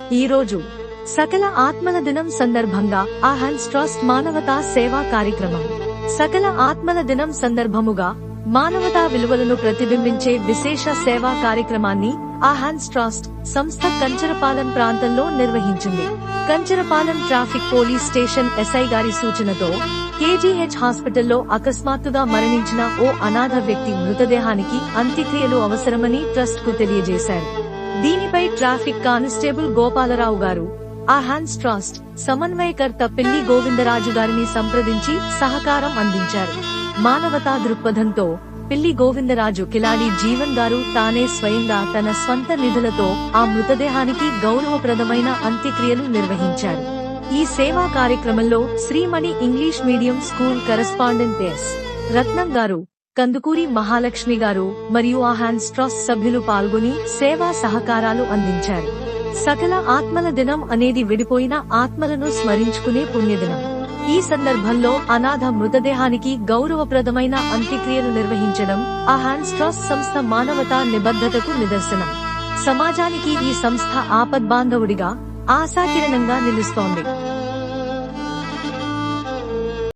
ఈ రోజు సకల ఆత్మల దినం సందర్భంగా ఆహన్స్ ట్రస్ట్ మానవతా సేవా కార్యక్రమం. సకల ఆత్మల దినం సందర్భముగా మానవతా విలువలను ప్రతిబింబించే విశేష సేవా కార్యక్రమాన్ని ఆహాన్స్ ట్రస్ట్ సంస్థ కంచరపాలెం ప్రాంతంలో నిర్వహించింది. Kancharapalem traffic police station SI గారి సూచనతో కేజీహెచ్ హాస్పిటల్లో అకస్మాత్తుగా మరణించిన ఓ అనాథ వ్యక్తి మృతదేహానికి అంత్యక్రియలు అవసరమని ట్రస్ట్కు తెలియజేశారు. దీనిపై ట్రాఫిక్ కానిస్టేబుల్ గోపాలరావు గారు ఆ హ్యాండ్స్ ట్రస్ట్ సమన్వయకర్త పిల్లి గోవిందరాజు గారిని సంప్రదించి సహకారం అందించారు. మానవతా దృక్పథంతో పిల్లి గోవిందరాజు కిలాడి జీవన్ గారు తానే స్వయంగా తన స్వంత నిధులతో ఆ మృతదేహానికి గౌరవప్రదమైన అంత్యక్రియలు నిర్వహించారు. ఈ సేవా కార్యక్రమంలో Srimani English medium school correspondent S. Ratnam గారు కందుకూరి మహాలక్ష్మి గారు మరియు ఆ హ్యాండ్స్ ట్రస్ట్ సభ్యులు పాల్గొని సేవా సహకారాలు అందించారు. సకల ఆత్మల దినం అనేది విడిపోయిన ఆత్మలను స్మరించుకునే పుణ్యదినం. ఈ సందర్భంలో అనాథ మృతదేహానికి గౌరవప్రదమైన అంత్యక్రియలు నిర్వహించడం ఆ హ్యాండ్స్ ట్రస్ట్ సంస్థ మానవతా నిబద్ధతకు నిదర్శనం. సమాజానికి ఈ సంస్థ ఆపద్బాంధవుడిగా ఆశాకిరణంగా నిలుస్తోంది.